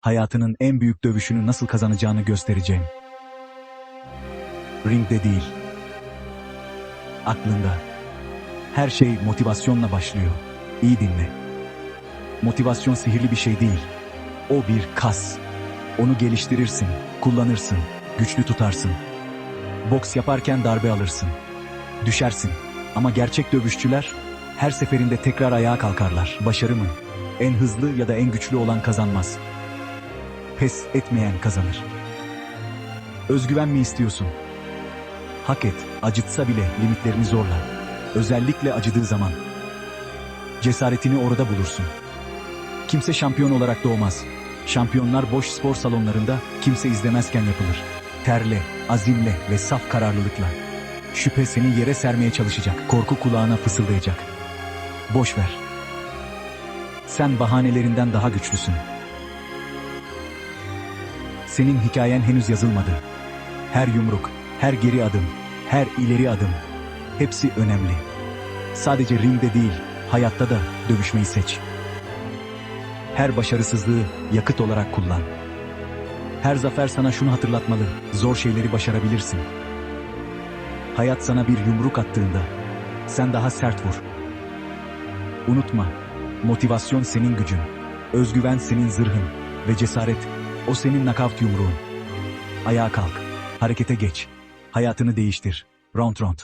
hayatının en büyük dövüşünü nasıl kazanacağını göstereceğim. Ringde değil. Aklında. Her şey motivasyonla başlıyor. İyi dinle. Motivasyon sihirli bir şey değil. O bir kas. Onu geliştirirsin, kullanırsın, güçlü tutarsın. Boks yaparken darbe alırsın. Düşersin. Ama gerçek dövüşçüler her seferinde tekrar ayağa kalkarlar. Başarı mı? En hızlı ya da en güçlü olan kazanmaz. Pes etmeyen kazanır. Özgüven mi istiyorsun? Hak et, acıtsa bile limitlerini zorla. Özellikle acıdığı zaman. Cesaretini orada bulursun. Kimse şampiyon olarak doğmaz. Şampiyonlar boş spor salonlarında kimse izlemezken yapılır. Terle, azimle ve saf kararlılıkla. Şüphe seni yere sermeye çalışacak. Korku kulağına fısıldayacak. Boş ver. Sen bahanelerinden daha güçlüsün. Senin hikayen henüz yazılmadı. Her yumruk, her geri adım, her ileri adım hepsi önemli. Sadece ringde değil, hayatta da dövüşmeyi seç. Her başarısızlığı yakıt olarak kullan. Her zafer sana şunu hatırlatmalı. Zor şeyleri başarabilirsin. Hayat sana bir yumruk attığında sen daha sert vur. Unutma, motivasyon senin gücün, özgüven senin zırhın ve cesaret o senin nakavt yumruğun. Ayağa kalk, harekete geç, hayatını değiştir. Round round.